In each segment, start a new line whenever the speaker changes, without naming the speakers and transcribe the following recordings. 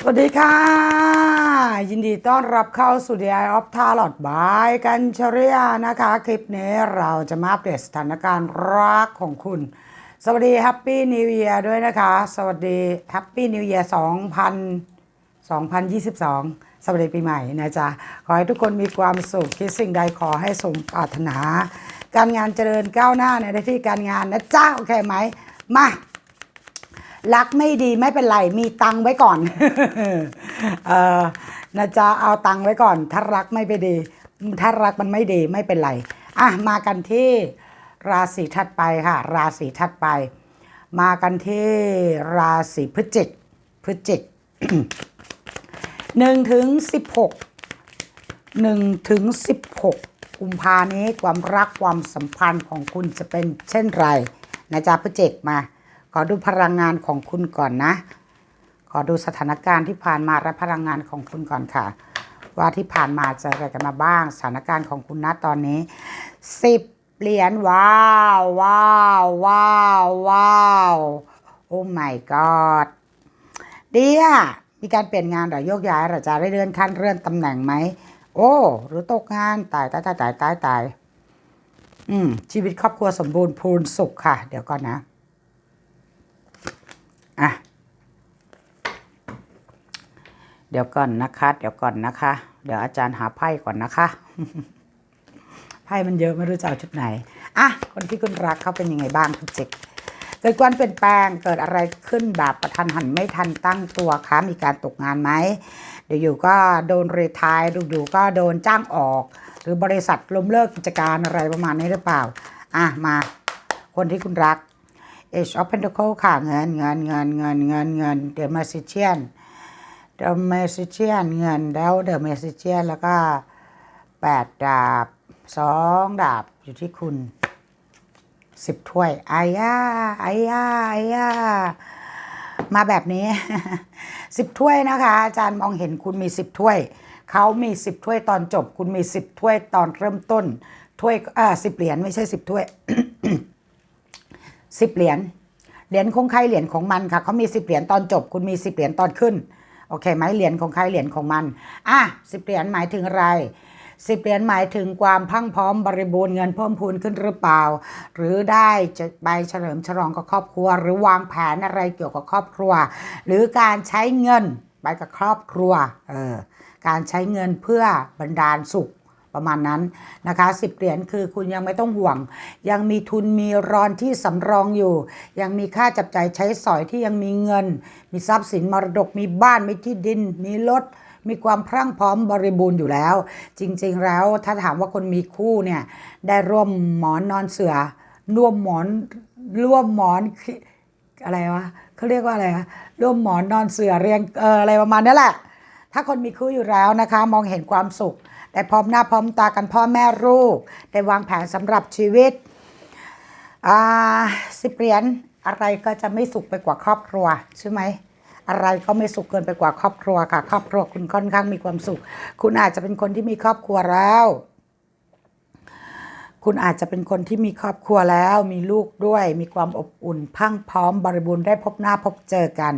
สวัสดีค่ะ ยินดีต้อนรับเข้าสู่ The Eye of Tarot บายกันชริยานะคะ คลิปนี้เราจะมาอัปเดตสถานการณ์รักของคุณ สวัสดี Happy New Year ด้วยนะคะ สวัสดี Happy New Year 2000 2022 สวัสดีปีใหม่นะจ๊ะ ขอให้ทุกคนมีความสุขคิดสิ่งใดขอให้สมปรารถนา การงานเจริญก้าวหน้าในหน้าที่การงานนะจ๊ะ โอเคไหม มา รักไม่ดีไม่เป็นไร มีตังไว้ก่อนเออนะจ๊ะเอาตังไว้ก่อน ถ้ารักไม่ไปดี ถ้ารักมันไม่ดีไม่เป็นไรอะมากันที่ราศีถัดไปค่ะ ราศีถัดไป มากันที่ราศีพฤศจิกพฤศจิกหนึ่งถึงสิบหกหนึ่งถึงสิบหกกุมภานี้ความรักความสัมพันธ์ของคุณจะเป็นเช่นไรนะจ๊ะพฤศจิกมา ขอดูพลังงานของคุณก่อนนะ ขอดูสถานการณ์ที่ผ่านมาและพลังงานของคุณก่อนค่ะ ว่าที่ผ่านมาเจออะไรกันมาบ้าง สถานการณ์ของคุณณตอนนี้สิบเหรียญว้าวว้าวว้าวว้าวโอ้ my god เดียมีการเปลี่ยนงานหรือโยกย้ายหรือจะได้เลื่อนขั้นเลื่อนตำแหน่งไหมโอ้หรือตกงานตายตายตายตายตายตายอืมชีวิตครอบครัวสมบูรณ์พูนสุขค่ะ เดี๋ยวก่อนนะ อะ เดี๋ยวก่อนนะคะ เดี๋ยวก่อนนะคะ เดี๋ยวอาจารย์หาไพ่ก่อนนะคะ ไพ่มันเยอะไม่รู้จะเอาชุดไหน อะ คนที่คุณรักเขาเป็นยังไงบ้างคุณเจกเกิดความเปลี่ยนแปลงเกิดอะไรขึ้นแบบประทันหันไม่ทันตั้งตัวคะมีการตกงานไหมเดี๋ยวอยู่ก็โดนเรทายดูอยู่ก็โดนจ้างออก หรือบริษัทล้มเลิกกิจการอะไรประมาณนี้หรือเปล่า อะมา คนที่คุณรัก Age of Pentacle ค่ะเงินเงินเงินเงินเงินเงิน The Magician The Magician เงินแล้ว The Magician แล้วก็แปดดาบสองดาบอยู่ที่คุณสิบถ้วยอาย่าอาย่าอาย่ามาแบบนี้สิบถ้วยนะคะ อาจารย์มองเห็นคุณมีสิบถ้วย เขามีสิบถ้วยตอนจบ คุณมีสิบถ้วยตอนเริ่มต้นถ้วยอ่าสิบเหรียญไม่ใช่สิบถ้วย สิบเหรียญเหรียญของใครเหรียญของมันค่ะเขามีสิบเหรียญตอนจบ คุณมีสิบเหรียญตอนขึ้นโอเคไหมเหรียญของใครเหรียญของมันอะสิบเหรียญหมายถึงอะไรสิบเหรียญหมายถึงความพรังพร้อมบริบูรณ์เงินเพิ่มพูนขึ้นหรือเปล่า หรือได้จะไปเฉลิมฉลองกับครอบครัว หรือวางแผนอะไรเกี่ยวกับครอบครัว หรือการใช้เงินไปกับครอบครัวเออการใช้เงินเพื่อบันดาลสุข ประมาณนั้นนะคะสิบเหรียญคือคุณยังไม่ต้องห่วง ยังมีทุนมีรอนที่สำรองอยู่ ยังมีค่าจับจ่ายใช้สอยที่ยังมีเงิน มีทรัพย์สินมรดกมีบ้านมีที่ดิน มีรถมีความพรั่งพร้อมบริบูรณ์อยู่แล้ว จริง ๆ แล้วถ้าถามว่าคนมีคู่เนี่ยได้ร่วมหมอนนอนเสือร่วมหมอนร่วมหมอนอะไรวะเขาเรียกว่าอะไรคะร่วมหมอนนอนเสือเรียงเอออะไรประมาณนี้แหละ ถ้าคนมีคู่อยู่แล้วนะคะ มองเห็นความสุข แต่พร้อมหน้าพร้อมตากันพ่อแม่ลูกได้วางแผนสำหรับชีวิตอ่าสิบเหรียญอะไรก็จะไม่สุขไปกว่าครอบครัวใช่ไหมอะไรก็ไม่สุขเกินไปกว่าครอบครัวค่ะ ครอบครัวคุณค่อนข้างมีความสุข คุณอาจจะเป็นคนที่มีครอบครัวแล้ว คุณอาจจะเป็นคนที่มีครอบครัวแล้ว มีลูกด้วย มีความอบอุ่นพังพร้อมบริบูรณ์ได้พบหน้าพบเจอกัน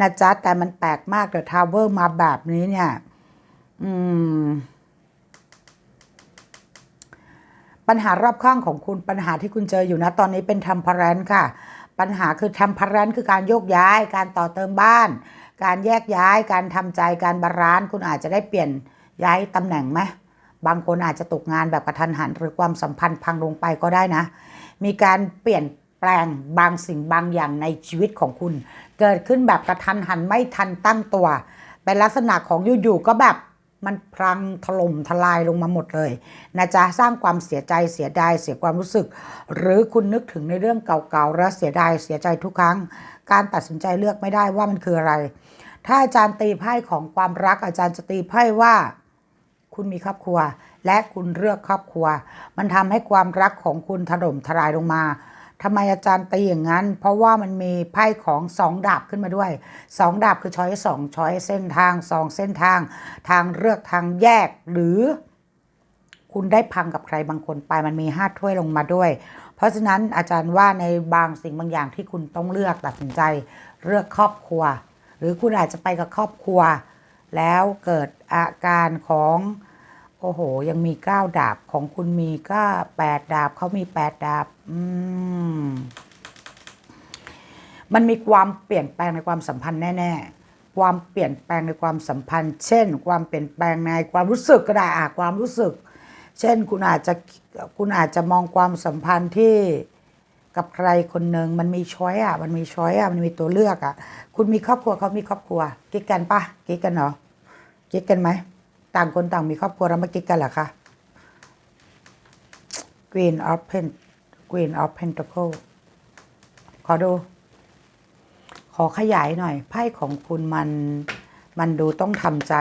นะจ๊ะ แต่มันแปลกมากเดอะทาวเวอร์มาแบบนี้เนี่ย อืม ปัญหารอบข้างของคุณปัญหาที่คุณเจออยู่นะตอนนี้เป็นทัมพรันค่ะ ปัญหาคือทัมพรันคือการโยกย้าย การต่อเติมบ้าน การแยกย้าย การทำใจการบาลานซ์คุณอาจจะได้เปลี่ยนย้ายตำแหน่งไหมบางคนอาจจะตกงานแบบกระทันหัน หรือความสัมพันธ์พังลงไปก็ได้นะ มีการเปลี่ยนแปลงบางสิ่งบางอย่างในชีวิตของคุณ เกิดขึ้นแบบกระทันหันไม่ทันตั้งตัว เป็นลักษณะของอยู่ๆก็แบบมันพลังถล่มทลายลงมาหมดเลยนะจ๊ะสร้างความเสียใจเสียดายเสียความรู้สึก หรือคุณนึกถึงในเรื่องเก่าๆแล้วเสียดายเสียใจทุกครั้ง การตัดสินใจเลือกไม่ได้ว่ามันคืออะไร ถ้าอาจารย์ตีไพ่ของความรักอาจารย์จะตีไพ่ว่า คุณมีครอบครัว และคุณเลือกครอบครัว มันทำให้ความรักของคุณถล่มทลายลงมา ทำไมอาจารย์ตีอย่างนั้น เพราะว่ามันมีไพ่ของสองดาบขึ้นมาด้วยสองดาบคือช้อยสองช้อยเส้นทางสองเส้นทาง ทางเลือกทางแยกหรือ คุณได้พังกับใครบางคนไปมันมีห้าถ้วยลงมาด้วย เพราะฉะนั้นอาจารย์ว่าในบางสิ่งบางอย่างที่คุณต้องเลือกตัดสินใจ เลือกครอบครัว หรือคุณอาจจะไปกับครอบครัว แล้วเกิดอาการของ โอ้โห ยังมีเก้าดาบของคุณมีก็แปดดาบเขามีแปดดาบ อืม มันมีความเปลี่ยนแปลงในความสัมพันธ์แน่ ๆ ความเปลี่ยนแปลงในความสัมพันธ์ เช่น ความเปลี่ยนแปลงในความรู้สึกก็ได้อะความรู้สึก เช่น คุณอาจจะคุณอาจจะมองความสัมพันธ์ที่กับใครคนหนึ่งมันมีช้อยอะ มันมีช้อยอะมันมีตัวเลือกอะ คุณมีครอบครัวเขามีครอบครัวกิ๊กกันปะกิ๊กกันเหรอกิ๊กกันไหม ต่างคนต่างมีครอบครัวแล้วมากิ๊กกันเหรอคะ Queen of Pen Queen of Pentacle ขอดู ขอขยายหน่อย ไพ่ของคุณมันมันดูต้องทำใจ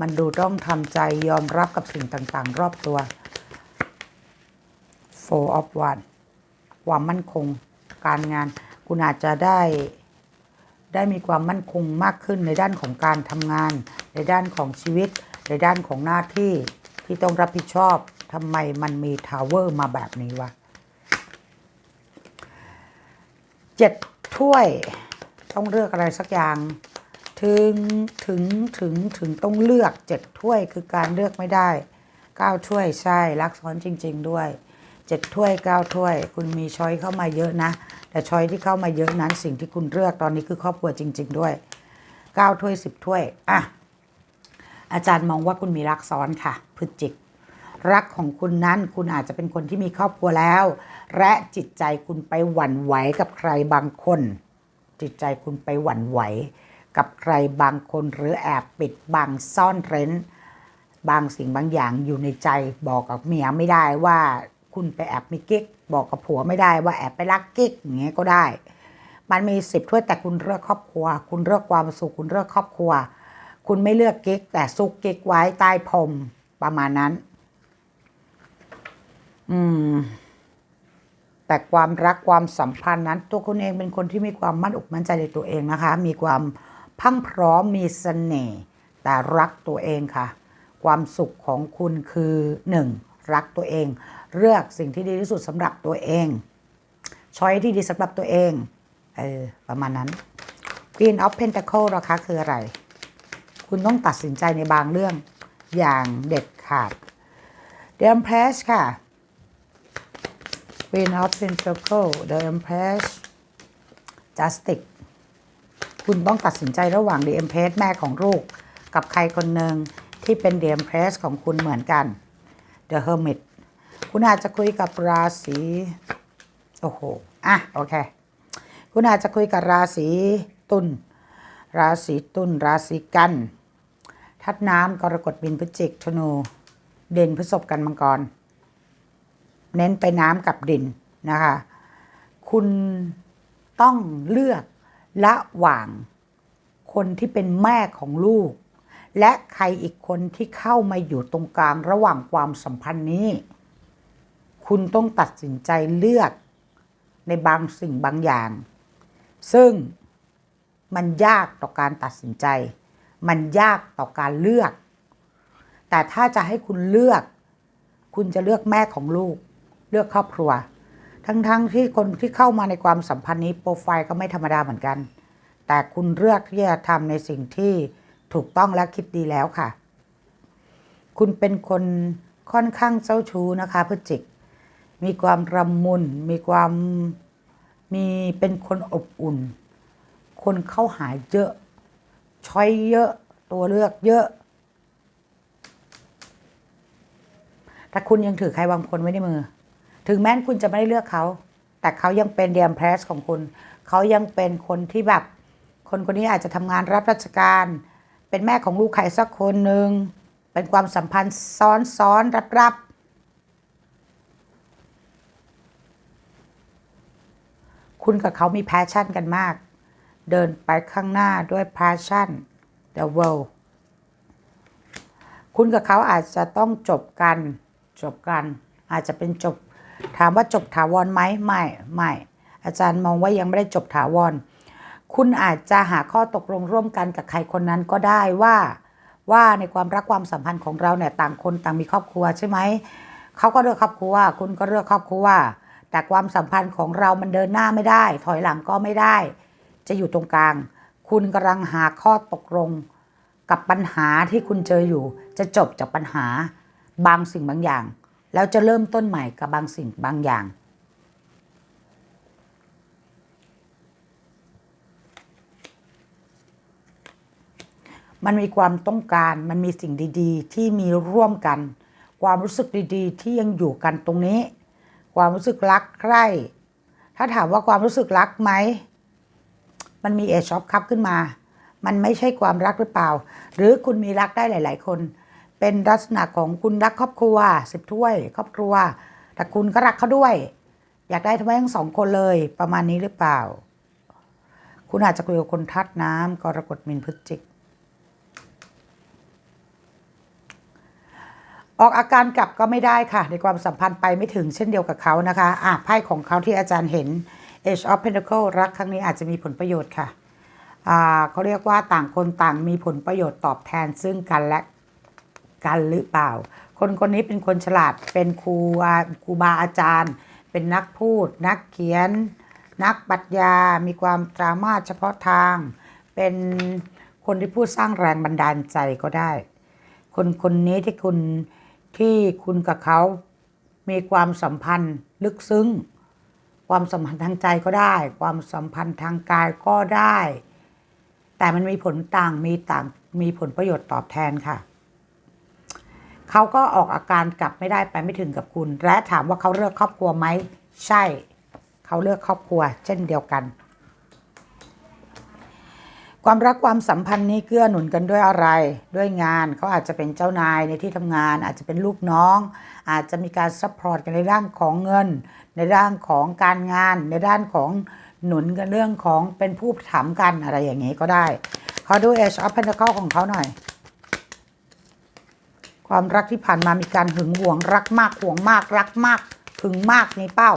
มันดูต้องทำใจยอมรับกับสิ่งต่างๆ รอบตัว Four of One ความมั่นคงการงาน คุณอาจจะได้ได้มีความมั่นคงมากขึ้นในด้านของการทำงาน ในด้านของชีวิต ในด้านของหน้าที่ที่ต้องรับผิดชอบทำไมมันมีทาวเวอร์มาแบบนี้วะเจ็ดถ้วยต้องเลือกอะไรสักอย่าง ถึงถึงถึงถึงต้องเลือกเจ็ดถ้วยคือการเลือกไม่ได้เก้าถ้วยใช่รักซ้อนจริง ๆ ด้วยเจ็ดถ้วยเก้าถ้วย คุณมีช้อยเข้ามาเยอะนะ แต่ช้อยที่เข้ามาเยอะนั้นสิ่งที่คุณเลือกตอนนี้คือครอบครัวจริง ๆ ด้วยเก้าถ้วยสิบถ้วยอะ อาจารย์มองว่าคุณมีรักซ้อนค่ะพฤศจิก รักของคุณนั้นคุณอาจจะเป็นคนที่มีครอบครัวแล้ว และจิตใจคุณไปหวั่นไหวกับใครบางคน จิตใจคุณไปหวั่นไหว กับใครบางคนหรือแอบปิดบังซ่อนเร้น บางสิ่งบางอย่างอยู่ในใจบอกกับเมียไม่ได้ว่าคุณไปแอบมีกิ๊กบอกกับผัวไม่ได้ว่าแอบไปรักกิ๊กอย่างเงี้ยก็ได้ มันมีสิบถ้วยแต่คุณเลือกครอบครัว คุณเลือกความสุขคุณเลือกครอบครัว คุณไม่เลือกกิ๊กแต่ซุกกิ๊กไว้ใต้พรมประมาณนั้น อืม แต่ความรักความสัมพันธ์นั้น ตัวคุณเองเป็นคนที่มีความมั่นอกมั่นใจในตัวเองนะคะ มีความพังพร้อมมีเสน่ห์แต่รักตัวเองค่ะ ความสุขของคุณคือหนึ่งรักตัวเอง เลือกสิ่งที่ดีที่สุดสำหรับตัวเองช้อยที่ดีสำหรับตัวเองเออประมาณนั้น Queen of Pentacle ราคาคืออะไร คุณต้องตัดสินใจในบางเรื่องอย่างเด็ดขาด The Empress ค่ะ Queen of Pentacle The Empress Justice คุณต้องตัดสินใจระหว่าง The Empress แม่ของลูก กับใครคนหนึ่งที่เป็น The Empress ของคุณเหมือนกัน The Hermit คุณอาจจะคุยกับราศีโอ้โหอะโอเค คุณอาจจะคุยกับราศีตุลราศีตุลราศีกัน ทัดน้ำกรกฎบินพฤศจิกธนู เด่นพฤษภกันมังกร เน้นไปน้ำกับดินนะคะ คุณต้องเลือกระหว่างคนที่เป็นแม่ของลูก และใครอีกคนที่เข้ามาอยู่ตรงกลางระหว่างความสัมพันธ์นี้ คุณต้องตัดสินใจเลือกในบางสิ่งบางอย่าง ซึ่งมันยากต่อการตัดสินใจ มันยากต่อการเลือก แต่ถ้าจะให้คุณเลือก คุณจะเลือกแม่ของลูก เลือกครอบครัว ทั้งๆทที่คนที่เข้ามาในความสัมพันธ์นี้โปรไฟล์ก็ไม่ธรรมดาเหมือนกัน แต่คุณเลือกที่จะทำในสิ่งที่ถูกต้องและคิดดีแล้วค่ะ คุณเป็นคนค่อนข้างเจ้าชู้นะคะพฤจิก มีความรำมุน มีความมีเป็นคนอบอุ่น คนเข้าหาเยอะ ช้อยเยอะตัวเลือกเยอะ แต่คุณยังถือใครบางคนไว้ในมือ ถึงแม้นคุณจะไม่ได้เลือกเขา แต่เขายังเป็นเดียมเพรสของคุณ เขายังเป็นคนที่แบบ คนคนนี้อาจจะทำงานรับราชการ เป็นแม่ของลูกใครสักคนหนึ่ง เป็นความสัมพันธ์ซ้อนซ้อนรับรับคุณกับเขามีแพชชั่นกันมาก เดินไปข้างหน้าด้วยแพชชั่น the world คุณกับเขาอาจจะต้องจบกันจบกัน อาจจะเป็นจบ ถามว่าจบถาวรไหมไม่ไม่อาจารย์มองว่ายังไม่ได้จบถาวร คุณอาจจะหาข้อตกลงร่วมกันกับใครคนนั้นก็ได้ว่าว่าในความรักความสัมพันธ์ของเราเนี่ยต่างคนต่างมีครอบครัวใช่ไหมเขาก็เลือกครอบครัว คุณก็เลือกครอบครัว แต่ความสัมพันธ์ของเรามันเดินหน้าไม่ได้ ถอยหลังก็ไม่ได้ จะอยู่ตรงกลาง คุณกำลังหาข้อตกลง กับปัญหาที่คุณเจออยู่ จะจบจากปัญหาบางสิ่งบางอย่าง แล้วจะเริ่มต้นใหม่กับบางสิ่งบางอย่างมันมีความต้องการ มันมีสิ่งดีๆ ที่มีร่วมกัน ความรู้สึกดีๆ ที่ยังอยู่กันตรงนี้ ความรู้สึกรักใคร่ ถ้าถามว่าความรู้สึกรักไหม มันมีเอชอปคับขึ้นมา มันไม่ใช่ความรักหรือเปล่า หรือคุณมีรักได้หลาย ๆ คน เป็นลักษณะของคุณรักครอบครัวสิบถ้วย ครอบครัว แต่คุณก็รักเขาด้วย อยากได้ทั้งทั้งสองคนเลยประมาณนี้หรือเปล่า คุณอาจจะคุยกับคนทัดน้ำกรกฎมินพฤศจิกออกอาการกลับก็ไม่ได้ค่ะ ในความสัมพันธ์ไปไม่ถึงเช่นเดียวกับเขานะคะอะไพ่ของเขาที่อาจารย์เห็น Age of Pentacle รักครั้งนี้อาจจะมีผลประโยชน์ค่ะเขาเรียกว่าต่างคนต่างมีผลประโยชน์ตอบแทนซึ่งกันและกันหรือเปล่า คนคนนี้เป็นคนฉลาดเป็นครูครูบาอาจารย์ เป็นนักพูด นักเขียน นักปรัชญา มีความสามารถเฉพาะทาง เป็นคนที่พูดสร้างแรงบันดาลใจก็ได้ คนคนนี้ที่คุณที่คุณกับเขามีความสัมพันธ์ลึกซึ้ง ความสัมพันธ์ทางใจก็ได้ ความสัมพันธ์ทางกายก็ได้ แต่มันมีผลต่างมีต่างมีผลประโยชน์ตอบแทนค่ะเขาก็ออกอาการกลับไม่ได้ไปไม่ถึงกับคุณ และถามว่าเขาเลือกครอบครัวไหมใช่ เขาเลือกครอบครัว เช่นเดียวกัน ความรักความสัมพันธ์นี้เกื้อหนุนกันด้วยอะไรด้วยงานเขาอาจจะเป็นเจ้านายในที่ทำงาน อาจจะเป็นลูกน้อง อาจจะมีการซัพพอร์ตกันในด้านของเงิน ในด้านของการงาน ในด้านของหนุนกันเรื่องของเป็นผู้ถามกันอะไรอย่างนี้ก็ได้เขาดู Age of Pentacle ของเขาหน่อย ความรักที่ผ่านมามีการหึงหวงรักมากห่วงมากรักมากหึงมากในเป้า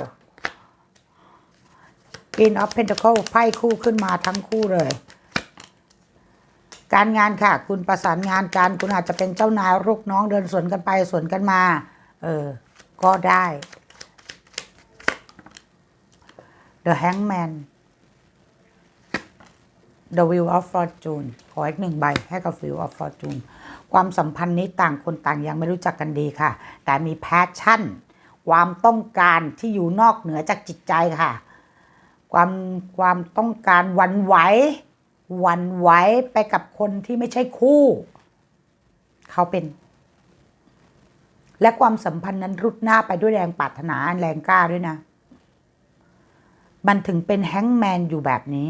Queen of Pentacle ไพ่คู่ขึ้นมาทั้งคู่เลย การงานค่ะ คุณประสานงานกันคุณอาจจะเป็นเจ้านายลูกน้องเดินสวนกันไปสวนกันมา เออ ก็ได้ The Hangman The Wheel of Fortune ขออีกหนึ่งใบให้กับ Wheel of Fortune ความสัมพันธ์นี้ต่างคนต่างยังไม่รู้จักกันดีค่ะ แต่มีแพชชั่น ความต้องการที่อยู่นอกเหนือจากจิตใจค่ะ ความความต้องการวันไหว หวันไหวไปกับคนที่ไม่ใช่คู่ เขาเป็น และความสัมพันธ์นั้นรุดหน้าไปด้วยแรงปรารถนาแรงกล้าด้วยนะ มันถึงเป็นแฮงแมนอยู่แบบนี้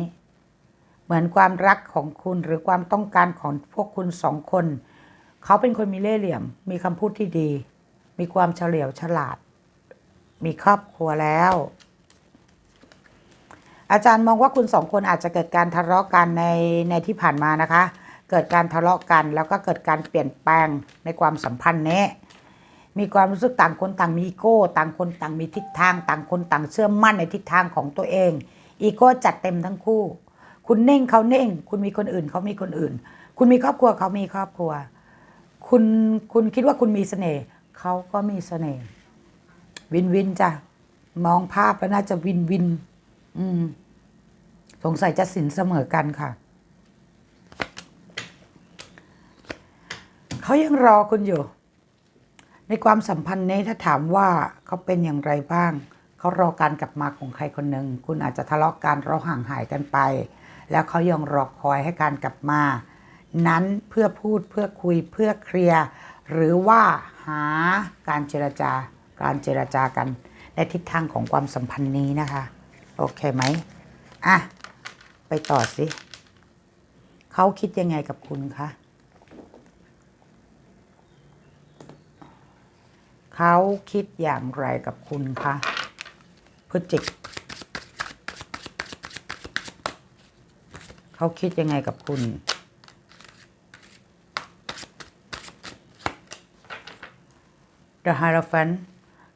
เหมือนความรักของคุณหรือความต้องการของพวกคุณสองคน เขาเป็นคนมีเล่ห์เหลี่ยม มีคำพูดที่ดี มีความเฉลียวฉลาด มีครอบครัวแล้ว อาจารย์มองว่าคุณสองคนอาจจะเกิดการทะเลาะกันในในที่ผ่านมานะคะ เกิดการทะเลาะกัน แล้วก็เกิดการเปลี่ยนแปลงในความสัมพันธ์นี้มีความรู้สึกต่างคนต่างมีอีโก้ ต่างคนต่างมีทิศทาง ต่างคนต่างเชื่อมั่นในทิศทางของตัวเอง อีโก้จัดเต็มทั้งคู่ คุณเน่งเขาเน่ง คุณมีคนอื่นเขามีคนอื่น คุณมีครอบครัวเขามีครอบครัว คุณคุณคิดว่าคุณมีเสน่ห์เขาก็มีเสน่ห์วินวินจ้ะมองภาพแล้วน่าจะวินวิน อืม สงสัยจะสินเสมอกันค่ะ เขายังรอคุณอยู่ ในความสัมพันธ์นี้ถ้าถามว่าเขาเป็นอย่างไรบ้าง เขารอการกลับมาของใครคนหนึ่ง คุณอาจจะทะเลาะกันเราห่างหายกันไป แล้วเขายังรอคอยให้การกลับมา นั้นเพื่อพูดเพื่อคุยเพื่อเคลียร์หรือว่าหาการเจรจาการเจรจากันในทิศทางของความสัมพันธ์นี้นะคะ โอเคไหมอะ ไปต่อสิเขาคิดยังไงกับคุณคะเขาคิดอย่างไรกับคุณคะพฤจิกเขาคิดยังไงกับคุณ The Hierophant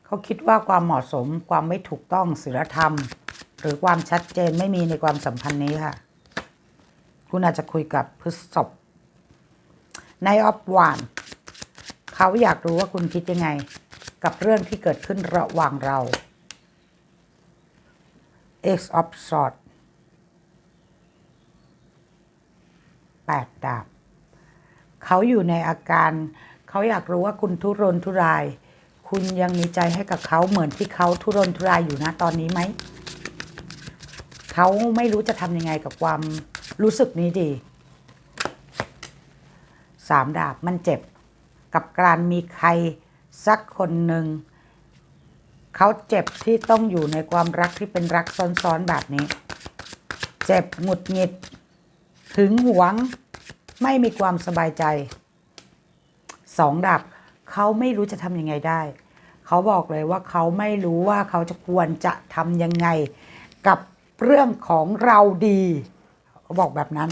เขาคิดว่าความเหมาะสมความไม่ถูกต้องศีลธรรม หรือความชัดเจนไม่มีในความสัมพันธ์นี้ค่ะ คุณอาจจะคุยกับพฤษภในออฟวานเขาอยากรู้ว่าคุณคิดยังไง กับเรื่องที่เกิดขึ้นระหว่างเรา X of Swords แปดดาบเขาอยู่ในอาการ เขาอยากรู้ว่าคุณทุรนทุราย คุณยังมีใจให้กับเขาเหมือนที่เขาทุรนทุรายอยู่นะตอนนี้ไหม เขาไม่รู้จะทำยังไงกับความรู้สึกนี้ดี สามดาบมันเจ็บ กับการมีใครสักคนหนึ่ง เขาเจ็บที่ต้องอยู่ในความรักที่เป็นรักซ้อนๆแบบนี้ เจ็บหงุดหงิด ถึงหวง ไม่มีความสบายใจสองดาบเขาไม่รู้จะทำยังไงได้ เขาบอกเลยว่าเขาไม่รู้ว่าเขาจะควรจะทำยังไง กับ เรื่องของเราดีเขาบอกแบบนั้น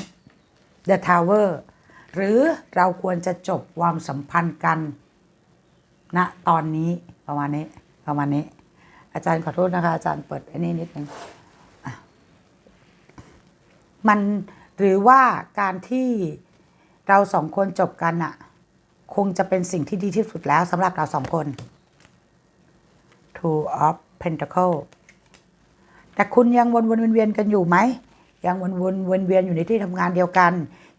The Tower หรือเราควรจะจบความสัมพันธ์กันณนะตอนนี้ประมาณนี้ประมาณนี้ อาจารย์ขอโทษนะคะ อาจารย์เปิดอ้นี่นิดนึงอะมันหรือว่าการที่เราสองคนจบกันอะคงจะเป็นสิ่งที่ดีที่สุดแล้วสำหรับเราสองคน Two of Pentacle แต่คุณยังวนวนเวียนกันอยู่ไหม ยังวนวนเวียนเวียนอยู่ในที่ทำงานเดียวกัน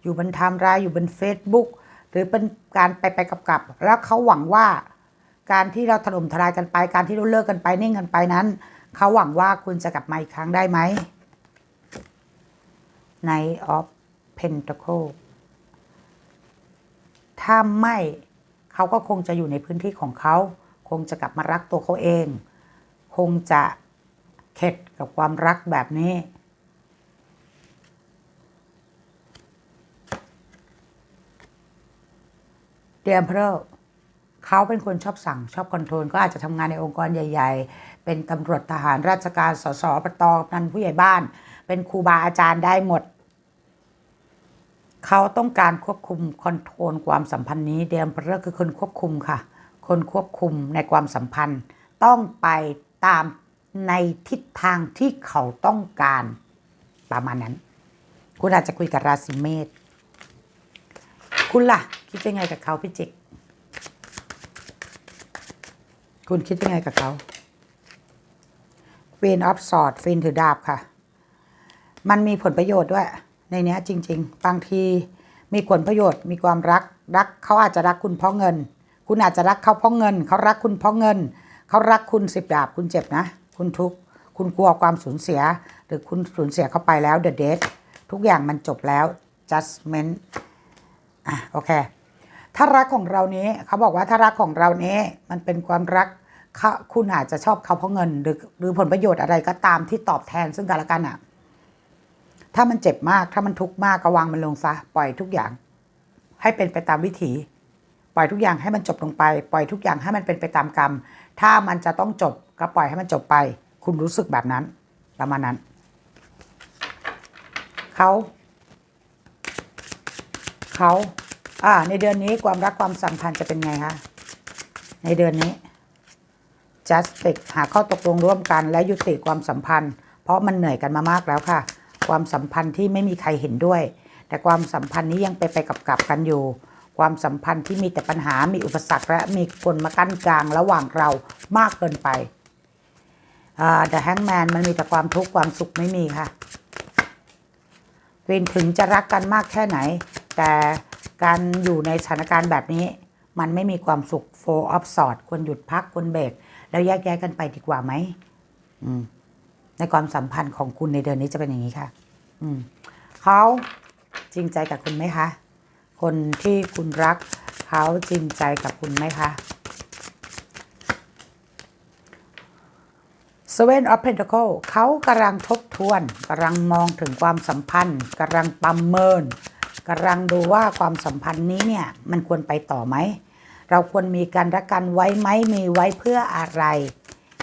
อยู่บนไทม์ไลน์อยู่บน Facebook หรือเป็นการไปไปกับกับๆแล้วเขาหวังว่า การที่เราถล่มทลายกันไป การที่เราเลิกกันไปนิ่งกันไปนั้น เขาหวังว่าคุณจะกลับมาอีกครั้งได้ไหม Knight of Pentacle ถ้าไม่เขาก็คงจะอยู่ในพื้นที่ของเขา คงจะกลับมารักตัวเขาเอง คงจะ เข็ดกับความรักแบบนี้ เดียมเพลเขาเป็นคนชอบสั่งชอบคอนโทรลก็อาจจะทำงานในองค์กรใหญ่ ๆ เป็นตำรวจทหารราชการสสปตนันผู้ใหญ่บ้าน เป็นครูบาอาจารย์ได้หมด เขาต้องการควบคุมคอนโทรลความสัมพันธ์นี้ เดียมเพลคือคนควบคุมค่ะ คนควบคุมในความสัมพันธ์ ต้องไปตาม ในทิศทางที่เขาต้องการ ประมาณนั้น คุณอาจจะคุยกับราศีเมษคุณล่ะ คิดยังไงกับเขาพี่จิก คุณคิดยังไงกับเขา Queen of Swords ฟินถือดาบค่ะ มันมีผลประโยชน์ด้วย ในเนี้ยจริง ๆ บางทีมีผลประโยชน์มีความรักรักเขาอาจจะรักคุณเพราะเงิน คุณอาจจะรักเขาเพราะเงิน เขารักคุณเพราะเงิน เขารักคุณสิบดาบคุณเจ็บนะ คุณทุกข์คุณกลัวความสูญเสีย หรือคุณสูญเสียเข้าไปแล้ว The Death ทุกอย่างมันจบแล้ว Judgment อะโอเค ถ้ารักของเรานี้เขาบอกว่าถ้ารักของเรานี้มันเป็นความรักคุณอาจจะชอบเขาเพราะเงิน หรือหรือผลประโยชน์อะไรก็ตามที่ตอบแทนซึ่งกันและกันอะ ถ้ามันเจ็บมากถ้ามันทุกข์มากก็วางมันลงซะปล่อยทุกอย่าง ให้เป็นไปตามวิถี ปล่อยทุกอย่างให้มันจบลงไป ปล่อยทุกอย่างให้มันเป็นไปตามกรรม ถ้ามันจะต้องจบก็ปล่อยให้มันจบไป คุณรู้สึกแบบนั้นประมาณนั้นเขาเขาอ่า ในเดือนนี้ความรักความสัมพันธ์จะเป็นไงคะในเดือนนี้ justice หาข้อตกลงร่วมกันและยุติความสัมพันธ์ เพราะมันเหนื่อยกันมามากแล้วค่ะ ความสัมพันธ์ที่ไม่มีใครเห็นด้วย แต่ความสัมพันธ์นี้ยังไปไปกับกับกันอยู่ ความสัมพันธ์ที่มีแต่ปัญหา มีอุปสรรค และมีคนมากั้นกลางระหว่างเรามากเกินไปอ่า The Hangman มันมีแต่ความทุกข์ความสุขไม่มีค่ะเวนถึงจะรักกันมากแค่ไหน แต่การอยู่ในสถานการณ์แบบนี้ มันไม่มีความสุข four of swords ควรหยุดพักควรเบรกแล้วแยกแยกกันไปดีกว่าไหมอืมในความสัมพันธ์ของคุณในเดือนนี้จะเป็นอย่างนี้ค่ะ อืมเขาจริงใจกับคุณไหมคะ คนที่คุณรักเขาจริงใจกับคุณไหมคะ Seven of Pentacle เขากำลังทบทวนกำลังมองถึงความสัมพันธ์กำลังประเมินกำลังดูว่าความสัมพันธ์นี้เนี่ยมันควรไปต่อไหม เราควรมีการรักกันไว้ไหมมีไว้เพื่ออะไร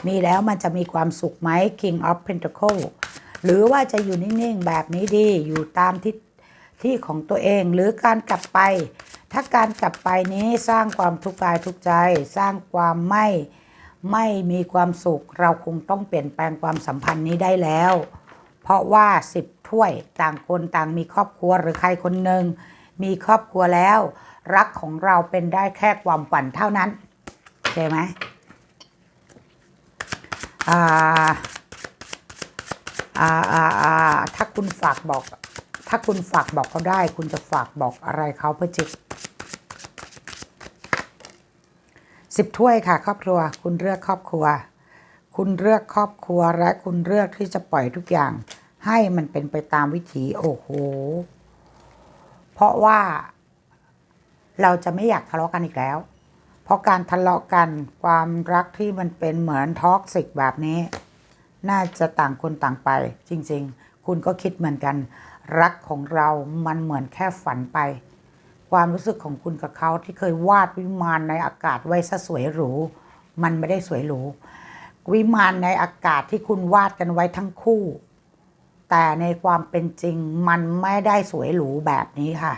มีแล้วมันจะมีความสุขไหม King of Pentacle หรือว่าจะอยู่นิ่ง ๆ แบบนี้ดี อยู่ตามทิศ ที่ของตัวเองหรือการกลับไป ถ้าการกลับไปนี้สร้างความทุกข์กายทุกใจ สร้างความไม่ไม่มีความสุข เราคงต้องเปลี่ยนแปลงความสัมพันธ์นี้ได้แล้ว เพราะว่าสิบถ้วยต่างคนต่างมีครอบครัวหรือใครคนหนึ่งมีครอบครัวแล้ว รักของเราเป็นได้แค่ความฝันเท่านั้นใช่ไหมอ่าอ่าอ่าถ้าคุณฝากบอก ถ้าคุณฝากบอกเขาได้ คุณจะฝากบอกอะไรเขาเพื่อจิตสิบถ้วยค่ะ ครอบครัว คุณเลือกครอบครัว คุณเลือกครอบครัวและคุณเลือกที่จะปล่อยทุกอย่าง ให้มันเป็นไปตามวิถีโอ้โห เพราะว่า เราจะไม่อยากทะเลาะกันอีกแล้ว เพราะการทะเลาะกันความรักที่มันเป็นเหมือนท็อกซิกแบบนี้ น่าจะต่างคนต่างไป จริง ๆ คุณก็คิดเหมือนกัน รักของเรามันเหมือนแค่ฝันไป ความรู้สึกของคุณกับเขาที่เคยวาดวิมานในอากาศไว้ซะสวยหรู มันไม่ได้สวยหรู วิมานในอากาศที่คุณวาดกันไว้ทั้งคู่ แต่ในความเป็นจริงมันไม่ได้สวยหรูแบบนี้ค่ะ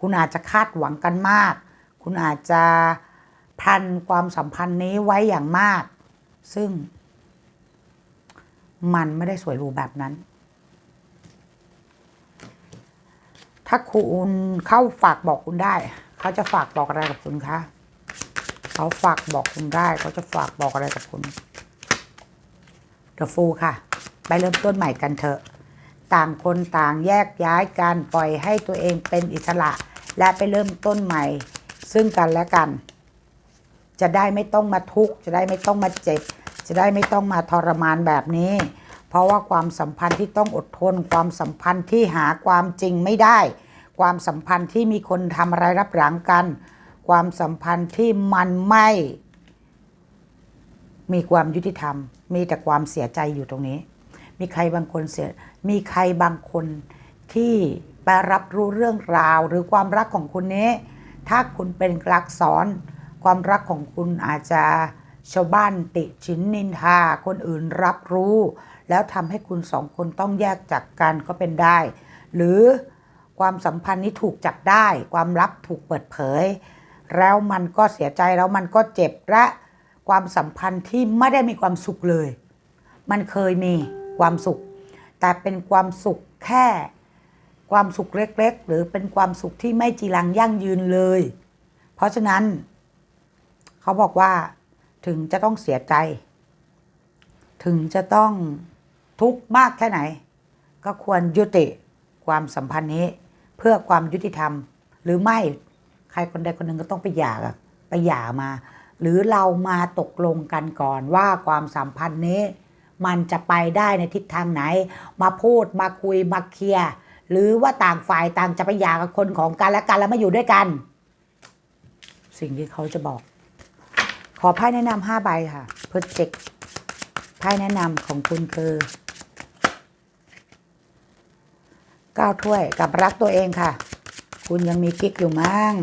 คุณอาจจะคาดหวังกันมาก คุณอาจจะพันความสัมพันธ์นี้ไว้อย่างมาก ซึ่ง มันไม่ได้สวยหรูแบบนั้น ถ้าคุณเข้าฝากบอกคุณได้ เขาจะฝากบอกอะไรกับคุณคะเขาฝากบอกคุณได้ เขาจะฝากบอกอะไรกับคุณ The Fool ค่ะ ไปเริ่มต้นใหม่กันเถอะ ต่างคนต่างแยกย้ายกันปล่อยให้ตัวเองเป็นอิสระ และไปเริ่มต้นใหม่ ซึ่งกันและกัน จะได้ไม่ต้องมาทุกข์จะได้ไม่ต้องมาเจ็บ จะได้ไม่ต้องมาทรมานแบบนี้ เพราะว่าความสัมพันธ์ที่ต้องอดทน ความสัมพันธ์ที่หาความจริงไม่ได้ ความสัมพันธ์ที่มีคนทำอะไรรับหลังกัน ความสัมพันธ์ที่มันไม่ มีความยุติธรรม มีแต่ความเสียใจอยู่ตรงนี้ มีใครบางคนเสีย มีใครบางคนที่ไปรับรู้เรื่องราวหรือความรักของคุณนี้ ถ้าคุณเป็นกลักษรความรักของคุณอาจจะชาวบ้านติชินนินทาคนอื่นรับรู้ แล้วทำให้คุณสองคนต้องแยกจากกันก็เป็นได้ หรือ ความสัมพันธ์นี้ถูกจับได้ ความลับถูกเปิดเผย แล้วมันก็เสียใจแล้วมันก็เจ็บและความสัมพันธ์ที่ไม่ได้มีความสุขเลย มันเคยมีความสุข แต่เป็นความสุขแค่ ความสุขเล็ก ๆ หรือเป็นความสุขที่ไม่จีรังยั่งยืนเลย เพราะฉะนั้น เขาบอกว่าถึงจะต้องเสียใจ ถึงจะต้องทุกข์มากแค่ไหน ก็ควรยุติความสัมพันธ์นี้ เพื่อความยุติธรรม หรือไม่ใครคนใดคนหนึ่งก็ต้องไปหย่าไปหย่ามา หรือเรามาตกลงกันก่อนว่าความสัมพันธ์นี้ มันจะไปได้ในทิศทางไหน มาพูดมาคุยมาเคลียร์หรือว่าต่างฝ่ายต่างจะไปหย่ากับคนของกันและกันแล้วมาอยู่ด้วยกัน สิ่งที่เขาจะบอก ขอไพ่แนะนำห้าใบค่ะเพื่อเจ็กไพ่แนะนำของคุณคือเก้าถ้วยกับรักตัวเองค่ะ คุณยังมีกิ๊กอยู่มั้ง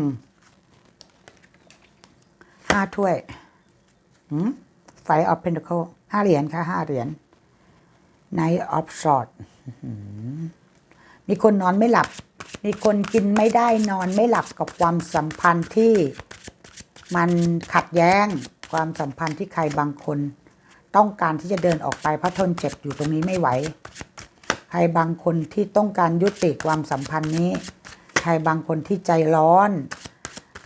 ห้าถ้วยหืมไฟออฟเพนเ c ิลห้าเหรียญค่ะห้าเหรียญไนออฟชอตมีคนนอนไม่หลับ มีคนกินไม่ได้นอนไม่หลับกับความสัมพันธ์ที่มันขัดแย้ง ความสัมพันธ์ที่ใครบางคน ต้องการที่จะเดินออกไปเพราะทนเจ็บอยู่ตรงนี้ไม่ไหว ใครบางคนที่ต้องการยุติความสัมพันธ์นี้ ใครบางคนที่ใจร้อน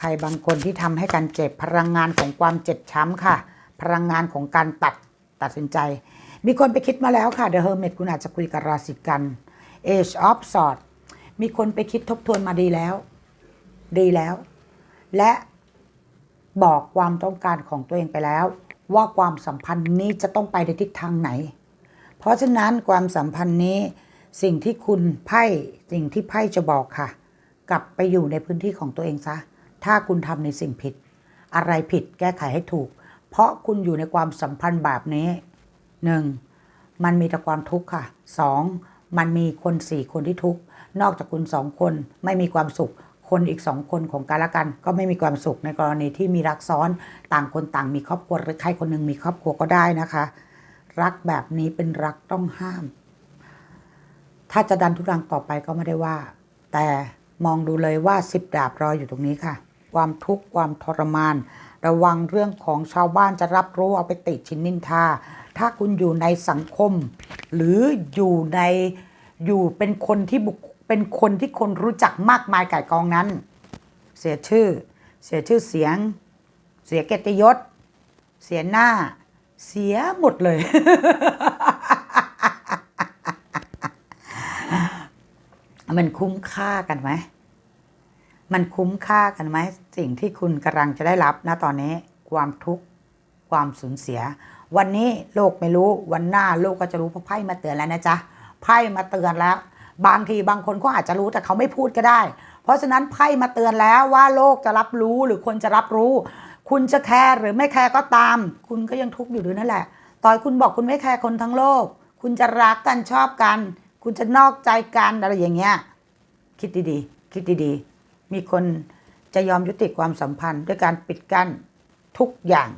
ใครบางคนที่ทำให้การเจ็บพลังงานของความเจ็บช้ำค่ะ พลังงานของการตัดตัดสินใจ มีคนไปคิดมาแล้วค่ะ The Hermit คุณอาจจะคุยกับราศีกัน Age of Sword มีคนไปคิดทบทวนมาดีแล้ว ดีแล้ว และบอกความต้องการของตัวเองไปแล้ว ว่าความสัมพันธ์นี้จะต้องไปในทิศทางไหน ราะฉะนั้นความสัมพันธ์นี้ สิ่งที่คุณไพ่สิ่งที่ไพ่จะบอกค่ะ กลับไปอยู่ในพื้นที่ของตัวเองซะ ถ้าคุณทำในสิ่งผิด อะไรผิดแก้ไขให้ถูก เพราะคุณอยู่ในความสัมพันธ์แบบนี้หนึ่งมันมีแต่ความทุกข์ค่ะสองมันมีคนสี่คนที่ทุกข์นอกจากคุณสองคนไม่มีความสุข คนอีกสองคนของกันและกัน ก็ไม่มีความสุขในกรณีที่มีรักซ้อนต่างคนต่างมีครอบครัวหรือใครคนหนึ่งมีครอบครัวก็ได้นะคะ รักแบบนี้เป็นรักต้องห้าม ถ้าจะดันทุรังต่อไปก็ไม่ได้ว่า แต่มองดูเลยว่าสิบดาบรออยู่ตรงนี้ค่ะ ความทุกข์ความทรมาน ระวังเรื่องของชาวบ้านจะรับรู้เอาไปติชินนินทา ถ้าคุณอยู่ในสังคม หรืออยู่ในอยู่เป็นคนที่บุคเป็นคนที่คนรู้จักมากมายไก่ายกองนั้น เสียชื่อ เสียชื่อเสียง เสียเกียรติยศ เสียหน้า เสียหมดเลย มันคุ้มค่ากันไหม มันคุ้มค่ากันไหม สิ่งที่คุณกำลังจะได้รับนะตอนนี้ ความทุกข์ ความสูญเสีย วันนี้โลกไม่รู้วันหน้าโลกก็จะรู้เพราะไพ่มาเตือนแล้วนะจ๊ะไพ่มาเตือนแล้ว บางทีบางคนก็อาจจะรู้แต่เขาไม่พูดก็ได้ เพราะฉะนั้นไพ่มาเตือนแล้วว่าโลกจะรับรู้หรือคนจะรับรู้ คุณจะแคร์หรือไม่แคร์ก็ตาม คุณก็ยังทุกข์อยู่ด้วยนั่นแหละ ต่อยคุณบอกคุณไม่แคร์คนทั้งโลก คุณจะรักกันชอบกัน คุณจะนอกใจกันอะไรอย่างเงี้ย คิดดีๆ คิดดีๆ มีคนจะยอมยุติความสัมพันธ์ ด้วยการปิดกั้นทุกอย่าง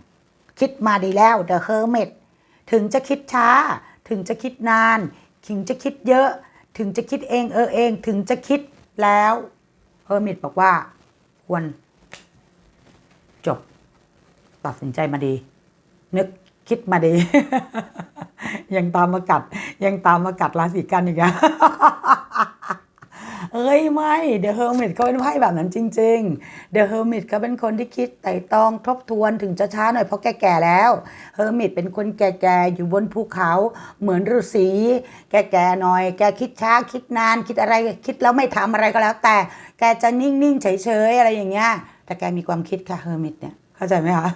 คิดมาดีแล้ว The Hermit ถึงจะคิดช้า ถึงจะคิดนาน ถึงจะคิดเยอะ ถึงจะคิดเองเออเอง ถึงจะคิดแล้ว Hermit บอกว่าควรจบ ตัดสินใจมาดี นึกคิดมาดี ยังตามมากัด ยังตามมากัดราศีกันอีกอะเอ้ยไม่เดอะเฮอร์มิตเขาเป็นไพ่แบบนั้นจริงๆเดอะเฮอร์มิตเขาเป็นคนที่คิดไต่ตองทบทวนถึงจะช้าหน่อยเพราะแก่ๆแล้วเฮอร์มิตเป็นคนแก่ๆอยู่บนภูเขาเหมือนฤาษีแก่ๆหน่อย แกคิดช้าคิดนานคิดอะไรคิดแล้วไม่ทำอะไรก็แล้ว แต่แกจะนิ่งๆเฉยๆอะไรอย่างเงี้ยแต่แกมีความคิดค่ะเฮอร์มิตเนี่ย เข้าใจไหมคะ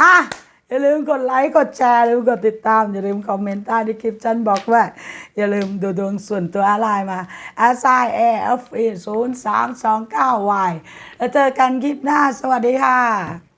อะอย่าลืมกดไลค์กดแชร์อย่าลืมกดติดตาม อย่าลืมคอมเมนต์ใต้ที่คลิปฉันบอกว่า อย่าลืมดูดวงส่วนตัวอะไรมา s i a f e 0 3 2 9 y แล้วเจอกันคลิปหน้าสวัสดีค่ะ